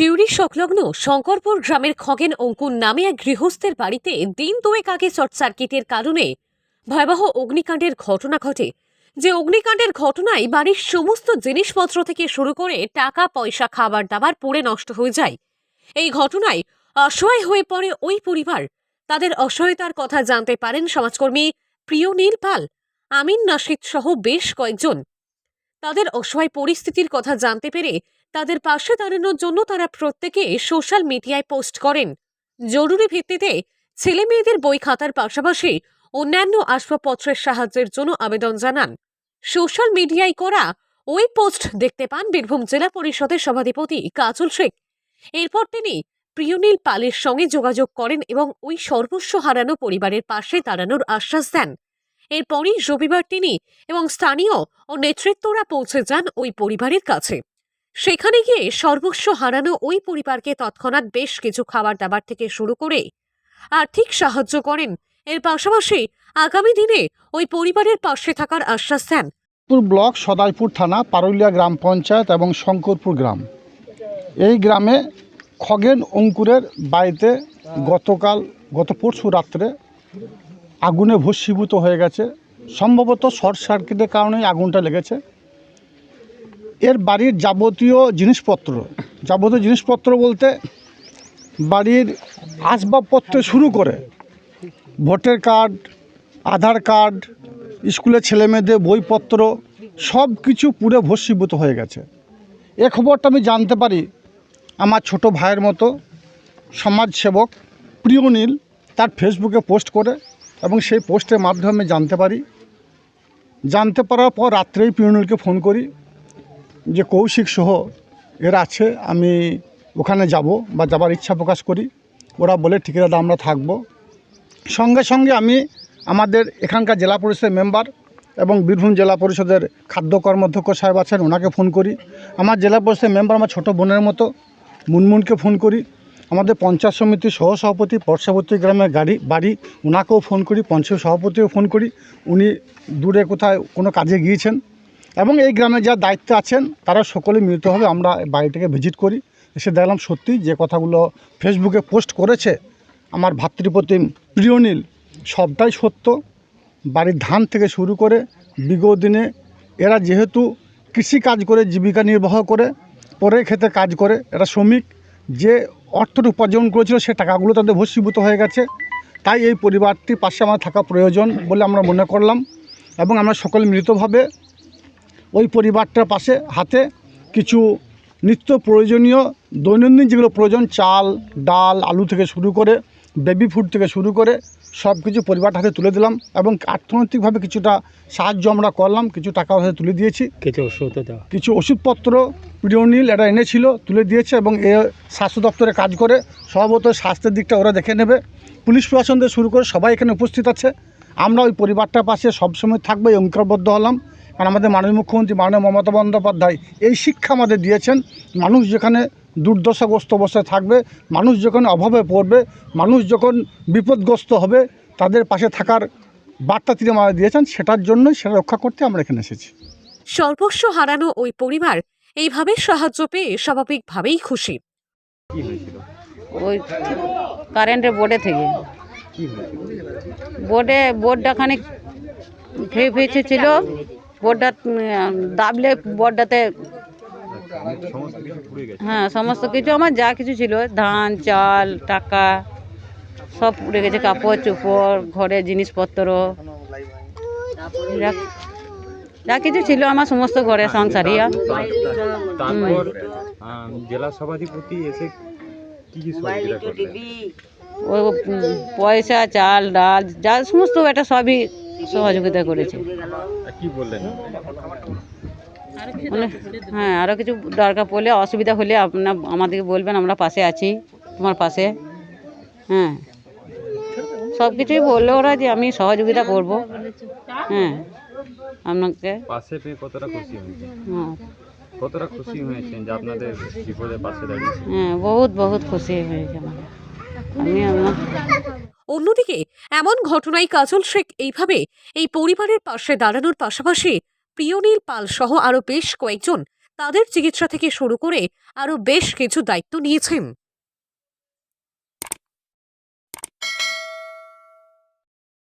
সিউড়ি সংলগ্ন শঙ্করপুর গ্রামের খগেন অঙ্কুর নামে এক গৃহস্থের বাড়িতে দিন দুয়েক আগে শর্ট সার্কিটের কারণে ভয়াবহ অগ্নিকাণ্ডের ঘটনা ঘটে। যে অগ্নিকাণ্ডের ঘটনায় বাড়ির সমস্ত জিনিসপত্র থেকে শুরু করে টাকা, পয়সা, খাবার দাবার পুড়ে নষ্ট হয়ে যায়। এই ঘটনায় অসহায় হয়ে পড়ে ওই পরিবার। তাদের অসহায়তার কথা জানতে পারেন সমাজকর্মী প্রিয়নীল পাল, আমিন নাশিদ সহ বেশ কয়েকজন। তাদের অসহায় পরিস্থিতির কথা জানতে পেরে তাদের পাশে দাঁড়ানোর জন্য তারা প্রত্যেকে সোশ্যাল মিডিয়ায় পোস্ট করেন। জরুরি ভিত্তিতে ছেলে মেয়েদের বই খাতার পাশাপাশি অন্যান্য আসবাবপত্রের সাহায্যের জন্য আবেদন জানান। সোশ্যাল মিডিয়ায় করা ওই পোস্ট দেখতে পান বীরভূম জেলা পরিষদের সভাধিপতি কাজল শেখ। এরপর তিনি প্রিয়নীল পালের সঙ্গে যোগাযোগ করেন এবং ওই সর্বস্ব হারানো পরিবারের পাশে দাঁড়ানোর আশ্বাস দেন। এরপরই রবিবার তিনি এবং স্থানীয় ও নেতৃত্বরা পৌঁছে যান ওই পরিবারের কাছে। সেখানে গিয়ে সর্বস্ব হারানো ওই পরিবারকে তৎক্ষণাৎ বেশ কিছু খাবার দাবার থেকে শুরু করে আর্থিক সাহায্য করেন। এর পাশাপাশি আগামী দিনে ওই পরিবারের পাশে থাকার আশ্বাস দেন। ব্লক সদাইপুর থানা, পারুলিয়া গ্রাম পঞ্চায়েত এবং শঙ্করপুর গ্রাম। এই গ্রামে খগেন অঙ্কুরের বাড়িতে গতকাল, গত পরশু রাত্রে আগুনে ভস্মীভূত হয়ে গেছে। সম্ভবত শর্ট সার্কিটের কারণেই আগুনটা লেগেছে। এর বাড়ির যাবতীয় জিনিসপত্র যাবতীয় জিনিসপত্র বলতে বাড়ির আসবাবপত্র শুরু করে ভোটার কার্ড, আধার কার্ড স্কুলের ছেলেমেয়েদের বইপত্র সব কিছু পুরো ভস্মীভূত হয়ে গেছে। এ খবরটা আমি জানতে পারি আমার ছোট ভাইয়ের মতো সমাজসেবক প্রিয়নীল তার ফেসবুকে পোস্ট করে। এবং সেই পোস্টের মাধ্যমে জানতে পারি। জানতে পারার পর রাত্রেই প্রিয়নীলকে ফোন করি যে, কৌশিক সহ এরা আছে, আমি ওখানে যাব বা যাবার ইচ্ছা প্রকাশ করি। ওরা বলে, ঠিক দাদা আমরা থাকব। সঙ্গে সঙ্গে আমি আমাদের এখানকার জেলা পরিষদের মেম্বার এবং বীরভূম জেলা পরিষদের খাদ্য কর্মাধ্যক্ষ সাহেব আছেন, ওনাকে ফোন করি। আমার জেলা পরিষদের মেম্বার, আমার ছোটো বোনের মতো মুনমুনকে ফোন করি। আমাদের পঞ্চায়েত সমিতির সহসভাপতি পার্শ্ববর্তী গ্রামের গাড়ি, বাড়ি ওনাকেও ফোন করি, পঞ্চায়েত সভাপতিও ফোন করি। উনি দূরে কোথায় কোনো কাজে গিয়েছেন এবং এই গ্রামে যা দায়িত্ব আছেন, তারা সকলে মিলিতভাবে আমরা বাড়িটাকে ভিজিট করি। এসে দেখলাম সত্যি যে কথাগুলো ফেসবুকে পোস্ট করেছে, আমার ভাতৃপ্রতিম প্রিয়নীল সবটাই সত্য। বাড়ির ধান থেকে শুরু করে বিগত দিনে এরা যেহেতু কৃষি কাজ করে, জীবিকা নির্বাহ করে পরে খেতে কাজ করে, এরা শ্রমিক। যে অর্থটা উপার্জন করেছিল সে টাকাগুলো তাদের ভস্মীভূত হয়ে গেছে। তাই এই পরিবারটির পাশে আমার থাকা প্রয়োজন বলে আমরা মনে করলাম এবং আমরা সকলে মিলিতভাবে ওই পরিবারটার পাশে হাতে কিছু নিত্য প্রয়োজনীয় দৈনন্দিন যেগুলো প্রয়োজন, চাল, ডাল, আলু থেকে শুরু করে বেবি ফুড থেকে শুরু করে সব কিছু পরিবার হাতে তুলে দিলাম এবং অর্থনৈতিকভাবে কিছুটা সাহায্য আমরা করলাম কিছু টাকা হাতে তুলে দিয়েছি। কিছু ওষুধ কিছু ওষুধপত্র প্রিয়নীল এরা এনেছিল তুলে দিয়েছে এবং এ স্বাস্থ্য দপ্তরে কাজ করে স্বভাবত স্বাস্থ্যের দিকটা ওরা দেখে নেবে। পুলিশ প্রশাসন থেকে শুরু করে সবাই এখানে উপস্থিত আছে। আমরা ওই পরিবারটার পাশে সবসময় থাকব এই অঙ্গীকারবদ্ধ হলাম। কারণ আমাদের মাননীয় মুখ্যমন্ত্রী মাননীয় মমতা বন্দ্যোপাধ্যায় এই শিক্ষা আমাদের দিয়েছেন। মানুষ যেখানে দুর্দশাগ্রস্ত অবস্থায় থাকবে মানুষ যখন অভাবে পড়বে মানুষ যখন বিপদগ্রস্ত হবে তাদের পাশে থাকার বার্তা তিনি আমাদের দিয়েছেন সেটার জন্যই সেটা রক্ষা করতে আমরা এখানে এসেছি। সর্বস্ব হারানো ওই পরিবার এইভাবে সাহায্য পেয়ে স্বাভাবিকভাবেই খুশি। ওই কারেন্টের বোর্ডে থেকে। বোর্ডে বোর্ডটা খানিক ফেয়ে ফেঁচে ছিল। বোর্ডটা দাবলে বোর্ডটাতে সমস্ত কিছু পুড়ে গেছে হ্যাঁ সমস্ত কিছু আমার যা কিছু ছিল ধান চাল টাকা সব পুড়ে গেছে কাপড় চোপড় ঘরের জিনিসপত্র যা- যা কিছু ছিল আমার সমস্ত ঘরে সংসারিয়া জেলা সভাধিপতি এসে ও পয়সা চাল ডাল যা সমস্ত এটা সবই সহযোগিতা করেছে। কি বললেন? হ্যাঁ আরও কিছু দরকার পড়লে অসুবিধা হলে আপনার আমাদেরকে বলবেন আমরা পাশে আছি তোমার পাশে। হ্যাঁ। সব কিছুই বলল ওরা যে আমি সহযোগিতা করব। হ্যাঁ আপনাকে। পাশে পেয়ে কতটা খুশি হয়েছেন হ্যাঁ। কতটা খুশি হয়েছেন যে আপনাদের বিপদে পাশে দাঁড়িয়েছে হ্যাঁ বহুত বহুত খুশি হয়েছে আমার আমি আপনার অন্যদিকে এমন ঘটনায় কাজল শেখ এইভাবে এই পরিবারের পাশে দাঁড়ানোর পাশাপাশি প্রিয়নীল পাল সহ আরও বেশ কয়েকজন তাদের চিকিৎসা থেকে শুরু করে আরও বেশ কিছু দায়িত্ব নিয়েছেন।